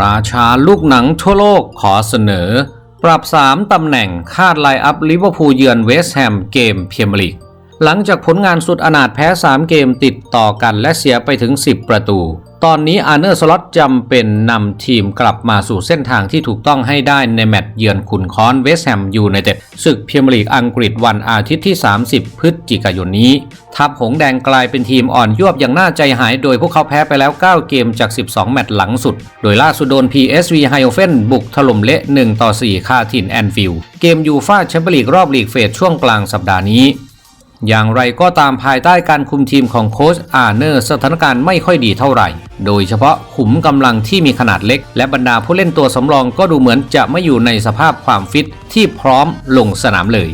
ราชาลูกหนังทั่วโลกขอเสนอ ปรับ 3 ตำแหน่งคาดไลอัพลิเวอร์พูลเยือนเวสต์แฮมเกมเพียมลีก หลังจากผลงานสุดอนาถแพ้ 3 เกมติดต่อกันและเสียไปถึง 10 ประตู ตอนนี้อาร์เนอร์สล็อตจำเป็นนำทีมกลับมาสู่เส้นทางที่ถูกต้องให้ได้ในแมตช์เยือนขุนคอนเวสต์แฮมยูไนเต็ดศึกเพียร์ลีกอังกฤษวันอาทิตย์ที่ 30 พฤศจิกายนนี้ ทัพหงแดงกลายเป็นทีมอ่อนยวบอย่างน่าใจหาย โดยพวกเขาแพ้ไปแล้ว 9 เกมจาก 12 แมตช์หลังสุด โดยล่าสุดโดน PSV ไฮโอเฟนบุกถล่มเละ1ต่อ4คาถิ่นแอนฟิลด์เกมยูฟาแชมเปี้ยนลีกรอบลีกเฟสช่วงกลางสัปดาห์นี้ อย่างไรก็ตามภายใต้การคุมทีมของโค้ชอาร์เนอร์สถานการณ์ไม่ค่อยดีเท่าไหร่ โดยเฉพาะขุมกำลังที่มีขนาดเล็ก และบรรดาผู้เล่นตัวสำรองก็ดูเหมือนจะไม่อยู่ในสภาพความฟิตที่พร้อมลงสนามเลย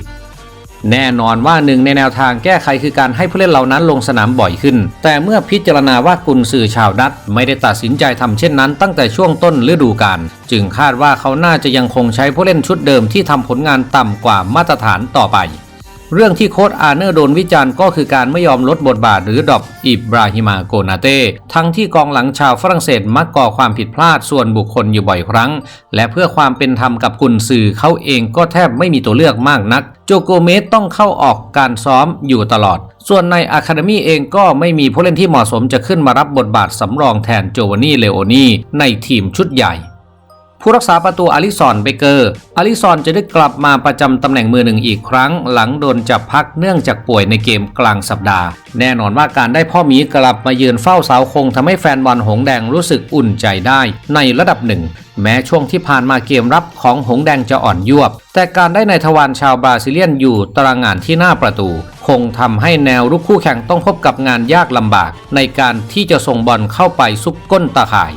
แน่นอนว่าหนึ่งในแนวทางแก้ไขคือการให้ผู้เล่นเหล่านั้นลงสนามบ่อยขึ้น แต่เมื่อพิจารณาว่ากุนซือชาวดัตไม่ได้ตัดสินใจทำเช่นนั้น ตั้งแต่ช่วงต้นฤดูกาลจึงคาดว่าเขาน่าจะยังคงใช้ผู้เล่นชุดเดิมที่ทำผลงานต่ำกว่ามาตรฐานต่อไป เรื่องที่โค้ชอาร์เนอร์โดนวิจารณ์ก็คือการไม่ยอมลดบทบาทหรือดรอปอิบราฮิมาโกนาเต้ทั้งที่กองหลังชาวฝรั่งเศสมักก่อความผิดพลาดส่วนบุคคลอยู่บ่อยครั้ง และเพื่อความเป็นธรรมกับกุนซือเขาเองก็แทบไม่มีตัวเลือกมากนัก โจโกเมสต้องเข้าออกการซ้อมอยู่ตลอดส่วนในอะคาเดมี่เองก็ไม่มีผู้เล่นที่เหมาะสมจะขึ้นมารับบทบาทสำรองแทนโจวานี่เลโอนีในทีมชุดใหญ่ ผู้รักษาประตูอลิซอนเบเกอร์อลิซอนจะได้กลับมาประจำตำแหน่งมือหนึ่งอีกครั้ง หลังโดนจับพักเนื่องจากป่วยในเกมกลางสัปดาห์ แน่นอนว่าการได้พ่อหมีกลับมายืนเฝ้าเสาคงทำให้แฟนบอลหงแดงรู้สึกอุ่นใจได้ในระดับหนึ่ง แม้ช่วงที่ผ่านมาเกมรับของหงแดงจะอ่อนยวบ แต่การได้ในทวารชาวบราซิเลียนอยู่ตารางงานที่หน้าประตู คงทำให้แนวรุกคู่แข่งต้องพบกับงานยากลำบาก ในการที่จะส่งบอลเข้าไปซุกก้นตาข่าย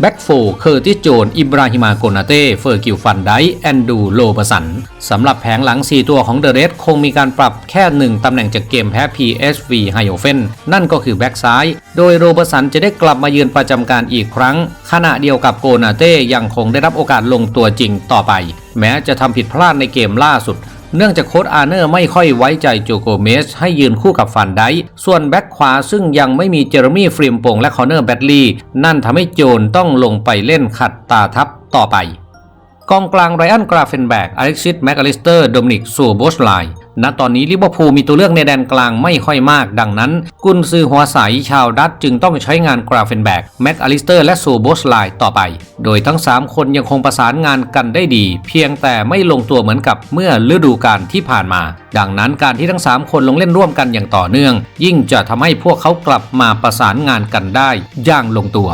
แบ็กโฟเคอร์ติโจน อิบราฮิมาโกนาเต้เฟอร์กิลฟันไดแอนดูโลเบสันสำหรับแผงหลัง 4 ตัวของเดอะเรสคงมีการปรับแค่ 1 ตำแหน่งจากเกมแพ้ PSV ไฮโอเฟนนั่นก็คือแบ็กซ้าย โดยโรเบสันจะได้กลับมายืนประจำการอีกครั้ง ขณะเดียวกับโกนาเต้ยังคงได้รับโอกาสลงตัวจริงต่อไป แม้จะทำผิดพลาดในเกมล่าสุด เนื่องจากโค้ชอาร์เนอร์ไม่ค่อยไว้ใจโจโกเมส ให้ยืนคู่กับฟันไดส่วนแบ็คขวาซึ่งยังไม่มีเจอร์มี่ฟริมโปงและคอนเนอร์แบดลีย์นั่นทำให้โจนต้องลงไปเล่นขัดตาทับต่อไปกองกลางไรอันกราเฟนแบกอเล็กซิสแมกอลิสเตอร์โดมินิกซูโบสไล ณตอนนี้ลิเวอร์พูลมีตัวเลือกในแดนกลางไม่ค่อยมาก ดังนั้น กุนซือหัวใสชาวดัตจึงต้องใช้งานกราเฟนแบกแม็กอลิสเตอร์และซูโบสไลต่อไป โดยทั้ง 3 คนยังคงประสานงานกันได้ดี เพียงแต่ไม่ลงตัวเหมือนกับเมื่อฤดูกาลที่ผ่านมา ดังนั้นการที่ทั้ง 3 คนลงเล่นร่วมกันอย่างต่อเนื่อง ยิ่งจะทำให้พวกเขากลับมาประสานงานกันได้อย่างลงตัว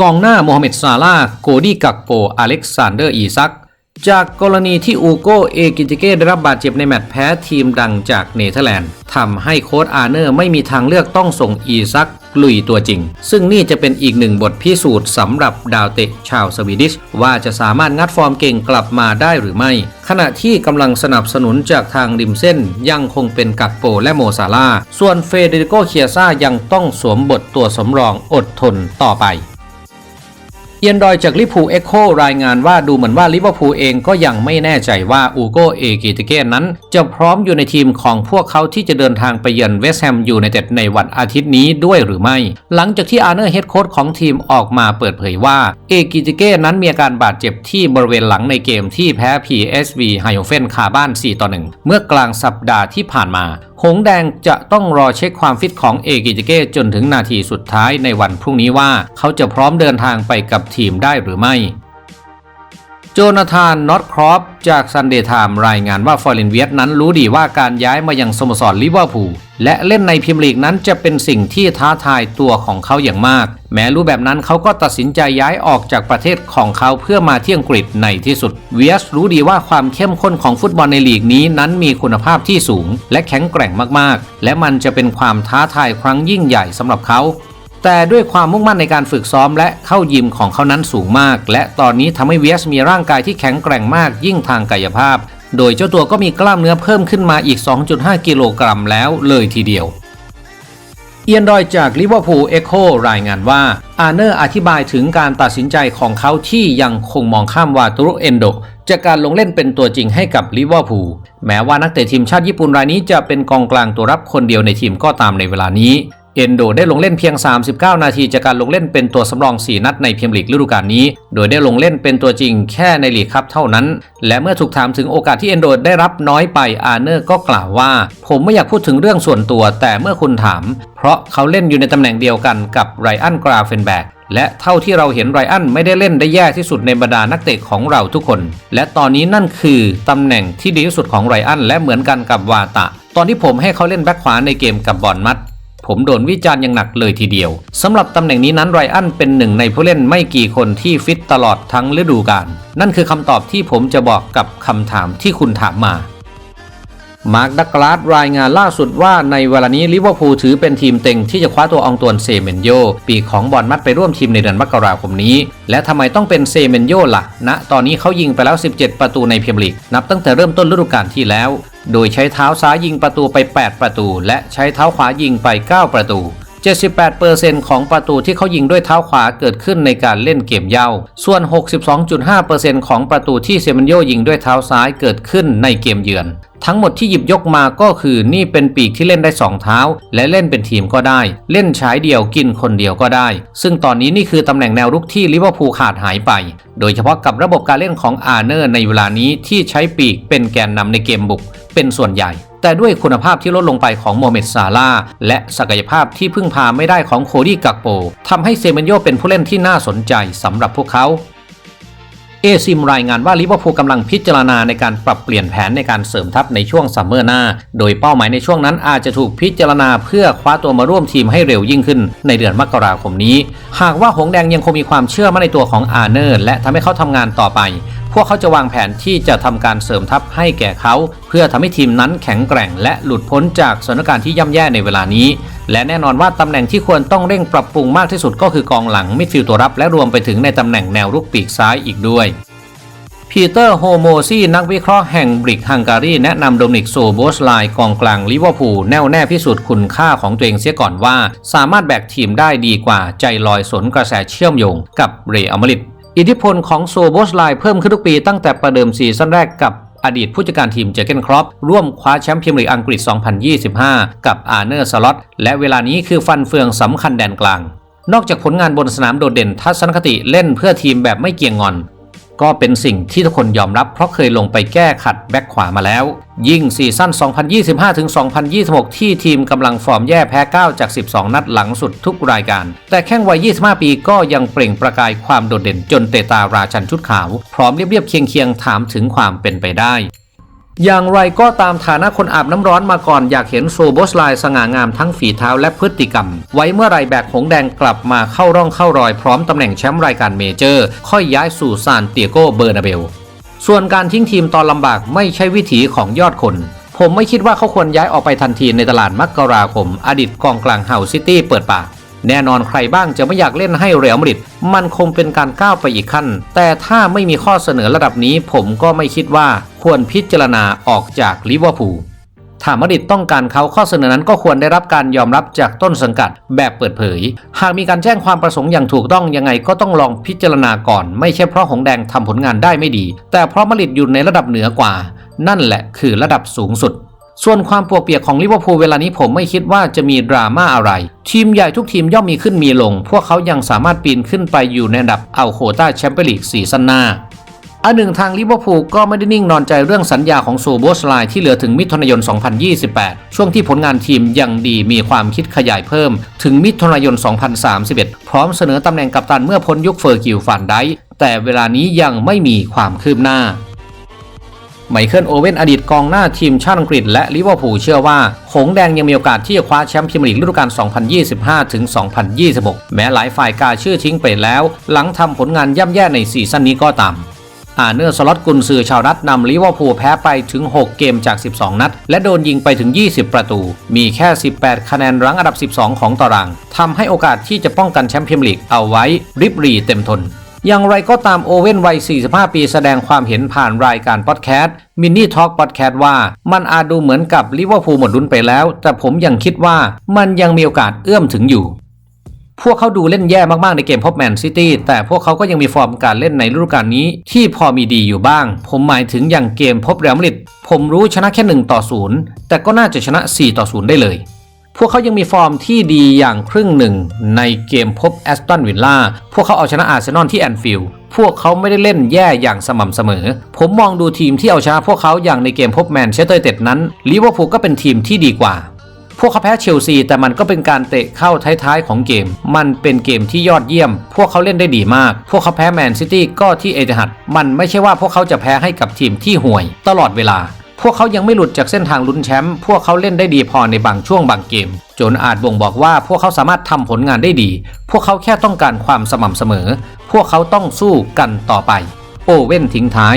กองหน้าโมฮัมเหม็ดซาลาโกดี้กักโปอเล็กซานเดอร์อีซัก จากกรณีที่อูโกเอกิติเก้ได้รับบาดเจ็บในแมตช์แพ้ทีมดังจากเนเธอร์แลนด์ทำให้โค้ชอาร์เนอร์ไม่มีทางเลือกต้องส่งอีซักลุยตัวจริง ซึ่งนี่จะเป็นอีกหนึ่งบทพิสูจน์สำหรับดาวเตะชาวสวีดิช ว่าจะสามารถงัดฟอร์มเก่งกลับมาได้หรือไม่ ขณะที่กำลังสนับสนุนจากทางริมเส้น ยังคงเป็นกักโปและโมซาลาส่วนเฟเดริโกเคียซ่ายังต้องสวมบทตัวสำรองอดทนต่อไป เอียนดอยจากลิพูเอ็กโครายงานว่าดูเหมือนว่าลิเวอร์พูลเองก็ยังไม่แน่ใจว่าอูโกเอกิติเกนนั้น จะพร้อมอยู่ในทีมของพวกเขาที่จะเดินทางไปเยือนเวสต์แฮมยูไนเต็ดในวันอาทิตย์นี้ด้วยหรือไม่ หลังจากที่อาร์เนอร์เฮดโค้ชของทีมออกมาเปิดเผยว่าเอกิติเกนนั้นมีอาการบาดเจ็บที่บริเวณหลังในเกมที่แพ้ PSV ไฮโอเฟนคาบ้าน 4 ต่อ 1 เมื่อกลางสัปดาห์ที่ผ่านมา หงแดงจะต้องรอเช็คความฟิตของเอกิจิเก้จนถึงนาทีสุดท้ายในวันพรุ่งนี้ว่า เขาจะพร้อมเดินทางไปกับทีมได้หรือไม่ โจนาธานนอตครอปจากซันเดย์ไทม์รายงานว่าฟอร์เรนเวียตนั้นรู้ดีว่าการย้ายมายังสโมสรลิเวอร์พูลและเล่นในพรีเมียร์ลีกนั้นจะเป็นสิ่งที่ท้าทายตัวของเขาอย่างมาก แม้รู้แบบนั้นเขาก็ตัดสินใจย้ายออกจากประเทศของเขาเพื่อมาที่อังกฤษในที่สุด เวียสรู้ดีว่าความเข้มข้นของฟุตบอลในลีกนี้นั้นมีคุณภาพที่สูง และแข็งแกร่งมากๆ และมันจะเป็นความท้าทายครั้งยิ่งใหญ่สำหรับเขา แต่ด้วยความมุ่งมั่นในการฝึกซ้อมและเข้ายิมของเขานั้นสูงมาก และตอนนี้ทำให้เวียสมีร่างกายที่แข็งแกร่งมากยิ่งทางกายภาพ โดยเจ้าตัวก็มีกล้ามเนื้อเพิ่มขึ้นมาอีก 2.5 กิโลกรัมแล้วเลยทีเดียว เอียนดอยจากลิเวอร์พูลเอ็กโครายงานว่าอาเนอร์อธิบายถึงการตัดสินใจของเขาที่ยังคงมองข้ามวาตุรุเอนโดจากการลงเล่นเป็นตัวจริงให้กับลิเวอร์พูลแม้ว่านักเตะทีมชาติญี่ปุ่นรายนี้จะเป็นกองกลางตัวรับคนเดียวในทีมก็ตามในเวลานี้ เอนโดได้ลงเล่นเพียง 39 นาทีจากการลงเล่นเป็นตัวสำรอง 4 นัดในพรีเมียร์ลีกฤดูกาลนี้ โดยได้ลงเล่นเป็นตัวจริงแค่ในลีกคัพเท่านั้น และเมื่อถูกถามถึงโอกาสที่เอนโดได้รับน้อยไปอาร์เนอร์ก็กล่าวว่า ผมไม่อยากพูดถึงเรื่องส่วนตัว แต่เมื่อคุณถาม เพราะเขาเล่นอยู่ในตำแหน่งเดียวกันกับไรอันกราเฟนแบกและเท่าที่เราเห็นไรอันไม่ได้เล่นได้แย่ที่สุดในบรรดานักเตะของเราทุกคน และตอนนี้นั่นคือตำแหน่งที่ดีที่สุดของไรอันและเหมือนกันกับวาตะ ตอนที่ผมให้เขาเล่นแบ็คขวาในเกมกับบอลมัด ผมโดนวิจารณ์อย่างหนักเลยทีเดียวสำหรับตำแหน่งนี้นั้นไรอันเป็นหนึ่งในผู้เล่นไม่กี่คนที่ฟิตตลอดทั้งฤดูกาลนั่นคือคำตอบที่ผมจะบอกกับคำถามที่คุณถามมา มาร์คดักลาสรายงานล่าสุดว่าในเวลานี้ลิเวอร์พูลถือเป็นทีมเต็งที่จะคว้าตัวองตวนเซเมนโย ปีของบอลมัดไปร่วมทีมในเดือนมกราคมนี้ และทำไมต้องเป็นเซเมนโยล่ะณนะตอนนี้เขายิงไปแล้ว 17 ประตูในพรีเมียร์ลีก นับตั้งแต่เริ่มต้นฤดูกาลที่แล้ว โดยใช้เท้าซ้ายยิงประตูไป 8 ประตู และใช้เท้าขวายิงไป 9 ประตู 78%ของประตูที่เขายิงด้วยเท้าขวาเกิดขึ้นในการเล่นเกมเย้า ส่วน 62.5%ของประตูที่เซมันโยยิงด้วยเท้าซ้ายเกิดขึ้นในเกมเยือน ทั้งหมดที่หยิบยกมาก็คือนี่เป็นปีกที่เล่นได้ 2 เท้า และเล่นเป็นทีมก็ได้ เล่นฉายเดียวกินคนเดียวก็ได้ ซึ่งตอนนี้นี่คือตำแหน่งแนวรุกที่ลิเวอร์พูลขาดหายไป โดยเฉพาะกับระบบการเล่นของอาร์เนอร์ในเวลานี้ที่ใช้ปีกเป็นแกนนำในเกมบุกเป็นส่วนใหญ่ แต่ด้วยคุณภาพที่ลดลงไปของโมเมดซาลาและศักยภาพที่พึ่งพาไม่ได้ของโคดี้กักโปทำให้เซเมนโยเป็นผู้เล่นที่น่าสนใจสำหรับพวกเขาเอซิมรายงานว่าลิเวอร์พูลกำลังพิจารณาในการปรับเปลี่ยนแผนในการเสริมทัพในช่วงซัมเมอร์หน้า โดยเป้าหมายในช่วงนั้นอาจจะถูกพิจารณาเพื่อคว้าตัวมาร่วมทีมให้เร็วยิ่งขึ้นในเดือนมกราคมนี้ หากว่าหงแดงยังคงมีความเชื่อมั่นในตัวของอาร์เนอร์และทำให้เขาทำงานต่อไป พวกเขาจะวางแผนที่จะทำการเสริมทัพให้แก่เขา เพื่อทำให้ทีมนั้นแข็งแกร่ง และหลุดพ้นจากสถานการณ์ที่ย่ำแย่ในเวลานี้ และแน่นอนว่าตำแหน่งที่ควรต้องเร่งปรับปรุงมากที่สุดก็คือกองหลังมิดฟิลด์ตัวรับและรวมไปถึงในตำแหน่งแนวรุกปีกซ้ายอีกด้วยพีเตอร์โฮโมซีนักวิเคราะห์แห่งบริกฮังการีแนะนำโดมินิกโซโบสไลกองกลางลิเวอร์พูลแน่วแน่พิสูจน์คุณค่าของตัวเองเสียก่อนว่า สามารถแบกทีมได้ดีกว่าใจลอยสนกระแสเชื่อมโยงกับเรอัลมาดริด อิทธิพลของโซโบสไลเพิ่มขึ้นทุกปีตั้งแต่ประเดิมซีซั่นแรกกับอดีตผู้จัดการทีมเจเกนครอปร่วมคว้าแชมป์พรีเมียร์ลีกอังกฤษ 2025 กับอาร์เนอร์สล็อตและเวลานี้คือฟันเฟืองสำคัญแดนกลาง นอกจากผลงานบนสนามโดดเด่นทัศนคติเล่นเพื่อทีมแบบไม่เกี่ยงงอน ก็เป็นสิ่งที่ทุกคนยอมรับเพราะเคยลงไปแก้ขัดแบ็คขวามาแล้ว ยิ่งซีซั่น 2025-2026 ที่ทีมกำลังฟอร์มแย่แพ้ 9 จาก 12 นัดหลังสุดทุกรายการ แต่แข้งวัย 25 ปีก็ยังเปล่งประกายความโดดเด่นจนเตตาราชันชุดขาว พร้อมเรียบเรียบเคียงเคียงถามถึงความเป็นไปได้ อย่างไรก็ตามฐานะคนอาบน้ำร้อนมาก่อนอยากเห็นโซโบสไลสง่างามทั้งฝีเท้าและพฤติกรรม ไว้เมื่อไรแบกหงแดงกลับมาเข้าร่องเข้ารอยพร้อมตำแหน่งแชมป์รายการเมเจอร์ ค่อยย้ายสู่ซานเตียโกเบอร์นาเบล ส่วนการทิ้งทีมตอนลำบากไม่ใช่วิถีของยอดคน ผมไม่คิดว่าเขาควรย้ายออกไปทันทีในตลาดมกราคม อดีตกองกลางเฮาซิตี้เปิดปากแน่นอนใครบ้างจะไม่อยากเล่นให้เรอัลมาดริดมันคงเป็นการก้าวไปอีกขั้น แต่ถ้าไม่มีข้อเสนอระดับนี้ผมก็ไม่คิดว่า ควรพิจารณาออกจากลิเวอร์พูลถ้ามาดริดต้องการเขาข้อเสนอนั้นก็ควรได้รับการยอมรับจากต้นสังกัดแบบเปิดเผย หากมีการแจ้งความประสงค์อย่างถูกต้องยังไงก็ต้องลองพิจารณาก่อน ไม่ใช่เพราะหงแดงทำผลงานได้ไม่ดี แต่เพราะมาดริดอยู่ในระดับเหนือกว่า นั่นแหละคือระดับสูงสุด ส่วนความปวกเปียกของลิเวอร์พูลเวลานี้ผมไม่คิดว่าจะมีดราม่าอะไร ทีมใหญ่ทุกทีมย่อมมีขึ้นมีลง พวกเขายังสามารถปีนขึ้นไปอยู่ในระดับเอาโคต้าแชมเปี้ยนลีกซีซั่นหน้า อันหนึ่งทางลิเวอร์พูลก็ไม่ได้นิ่งนอนใจเรื่องสัญญาของโซโบสไลที่เหลือถึงมิถุนายน 2028 ช่วงที่ผลงานทีมยังดีมีความคิดขยายเพิ่ม ถึงมิถุนายน 2031 พร้อมเสนอตำแหน่งกัปตันเมื่อพ้นยุคเฟอร์กิลฟันไดค์แต่เวลานี้ยังไม่มีความคืบหน้าไมเคิลโอเว่นอดีตกองหน้าทีมชาติอังกฤษและลิเวอร์พูลเชื่อว่า หงแดงยังมีโอกาสที่จะคว้าแชมป์พรีเมียร์ลีกฤดูกาล 2025 ถึง 2026 แม้หลายฝ่ายกาชื่อทิ้งไปแล้ว หลังทำผลงานย่ำแย่ในซีซั่นนี้ก็ตาม เนอร์สล็อตกุนซือชาวรัฐนำลิเวอร์พูลแพ้ไปถึง 6 เกมจาก 12 นัด และโดนยิงไปถึง 20 ประตู มีแค่ 18 คะแนนรั้งอันดับ 12 ของตารางทำให้โอกาสที่จะป้องกันแชมป์พรีเมียร์ลีกเอาไว้ริบรีเต็มทนอย่างไรก็ตามโอเว่นวัย 45 ปีแสดงความเห็นผ่านรายการพอดแคสต์มินนี่ทอล์กพอดแคสต์ว่า มันอาจดูเหมือนกับลิเวอร์พูลหมดลุ้นไปแล้ว แต่ผมยังคิดว่ามันยังมีโอกาสเอื้อมถึงอยู่ พวกเขาดูเล่นแย่มากๆในเกมพบแมนซิตี้แต่พวกเขาก็ยังมีฟอร์มการเล่นในฤดูกาลนี้ ที่พอมีดีอยู่บ้าง ผมหมายถึงอย่างเกมพบเรอัลมาดริดผมรู้ชนะแค่1ต่อ0แต่ก็น่าจะชนะ 4 ต่อ 0 ได้เลย พวกเขายังมีฟอร์มที่ดีอย่างครึ่งหนึ่งในเกมพบแอสตันวิลล่าพวกเขาเอาชนะอาร์เซนอลที่แอนฟิลด์พวกเขาไม่ได้เล่นแย่อย่างสม่ำเสมอ ผมมองดูทีมที่เอาชนะพวกเขาอย่างในเกมพบแมนเชสเตอร์เต็ดนั้นลิเวอร์พูลก็เป็นทีมที่ดีกว่า พวกเขาแพ้เชลซีแต่มันก็เป็นการเตะเข้าท้ายๆของเกม มันเป็นเกมที่ยอดเยี่ยม พวกเขาเล่นได้ดีมาก พวกเขาแพ้แมนซิตี้ก็ที่เอติฮัดมันไม่ใช่ว่าพวกเขาจะแพ้ให้กับทีมที่ห่วย ตลอดเวลา พวกเขายังไม่หลุดจากเส้นทางลุ้นแชมป์พวกเขาเล่นได้ดีพอในบางช่วงบางเกม จนอาจบ่งบอกว่าพวกเขาสามารถทำผลงานได้ดี พวกเขาแค่ต้องการความสม่ำเสมอ พวกเขาต้องสู้กันต่อไป โอเว่นทิ้งท้าย